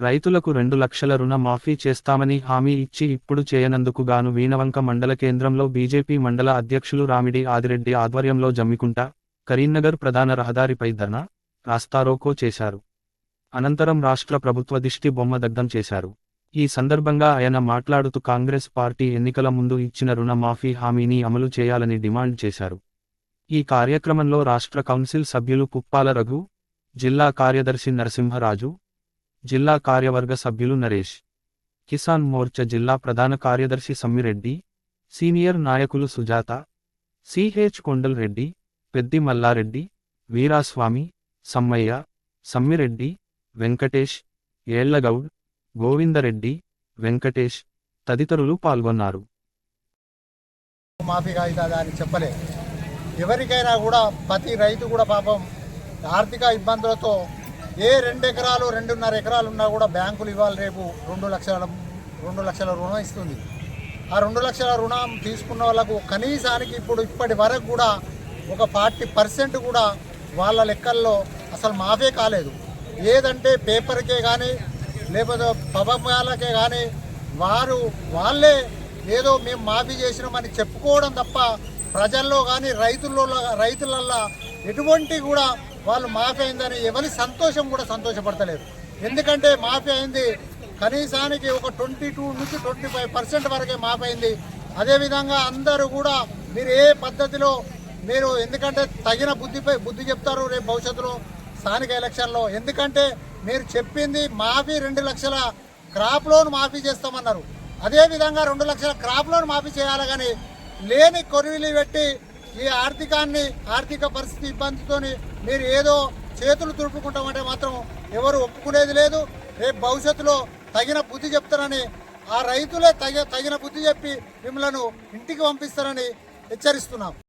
రైతులకు రెండు లక్షల రుణ మాఫీ చేస్తామని హామీ ఇచ్చి ఇప్పుడు చేయనందుకు గాను వీణవంక మండల కేంద్రంలో బీజేపీ మండల అధ్యక్షులు రామిడి ఆదిరెడ్డి ఆధ్వర్యంలో జమ్మికుంట కరీంనగర్ ప్రధాన రహదారిపై ధర్నా రాస్తారోకో చేశారు. అనంతరం రాష్ట్ర ప్రభుత్వ దిష్టి బొమ్మ దగ్ధం చేశారు. ఈ సందర్భంగా ఆయన మాట్లాడుతూ కాంగ్రెస్ పార్టీ ఎన్నికల ముందు ఇచ్చిన రుణ మాఫీ హామీని అమలు చేయాలని డిమాండ్ చేశారు. ఈ కార్యక్రమంలో రాష్ట్ర కౌన్సిల్ సభ్యులు పుప్పాల రఘు జిల్లా కార్యదర్శి నరసింహరాజు జిల్లా కార్యవర్గ సభ్యులు నరేష్ కిసాన్ మోర్చా జిల్లా ప్రధాన కార్యదర్శి సమ్మిరెడ్డి సీనియర్ నాయకులు సుజాత సిహెచ్ కొండల్ రెడ్డి పెద్ది మల్లారెడ్డి వీరాస్వామి సమ్మయ్య సమ్మిరెడ్డి వెంకటేష్ ఏళ్ళగౌడ్ గోవిందరెడ్డి వెంకటేష్ తదితరులు పాల్గొన్నారు. మాఫీ కాగితాదా అని చెప్పలే. ఎవరికైనా కూడా ప్రతి రైతు కూడా పాపం ఆర్థిక ఇబ్బందులతో ఏ రెండు ఎకరాలు రెండున్నర ఎకరాలు ఉన్నా కూడా బ్యాంకులు ఇవ్వాలి రేపు రెండు లక్షల రెండు లక్షల రుణం ఇస్తుంది. ఆ రెండు లక్షల రుణం తీసుకున్న వాళ్ళకు కనీసానికి ఇప్పుడు ఇప్పటి వరకు కూడా ఒక ఫార్టీ పర్సెంట్ కూడా వాళ్ళ లెక్కల్లో అసలు మాఫే కాలేదు. ఏదంటే పేపర్కే కానీ లేకపోతే పబకాలకే కానీ వారు వాళ్ళే ఏదో మేము మాఫీ చేసినామని చెప్పుకోవడం తప్ప ప్రజల్లో కానీ రైతుల్లో రైతులల్లో ఎటువంటి కూడా వాళ్ళు మాఫీ అయిందని ఎవరి సంతోషం కూడా సంతోషపడతలేదు. ఎందుకంటే మాఫీ అయింది కనీసానికి ఒక ట్వంటీ టూ నుంచి ట్వంటీ ఫైవ్ పర్సెంట్ వరకే మాఫీ అయింది. అదేవిధంగా అందరూ కూడా మీరు ఏ పద్ధతిలో మీరు ఎందుకంటే తగిన బుద్ధిపై బుద్ధి చెప్తారు రేపు భవిష్యత్తులో స్థానిక ఎలక్షన్లో. ఎందుకంటే మీరు చెప్పింది మాఫీ రెండు లక్షల క్రాప్ లోన్ మాఫీ చేస్తామన్నారు. అదేవిధంగా రెండు లక్షల క్రాప్ లోన్ మాఫీ చేయాలి కానీ లేని కొరివిలు పెట్టి ఈ ఆర్థికాన్ని ఆర్థిక పరిస్థితి ఇబ్బందితోని మీరు ఏదో చేతులు తుడుపుకుంటామంటే మాత్రం ఎవరు ఒప్పుకునేది లేదు. రేపు భవిష్యత్తులో తగిన బుద్ధి చెప్తారని ఆ రైతులే తగిన తగిన బుద్ధి చెప్పి మిమ్మలను ఇంటికి పంపిస్తారని హెచ్చరిస్తున్నాం.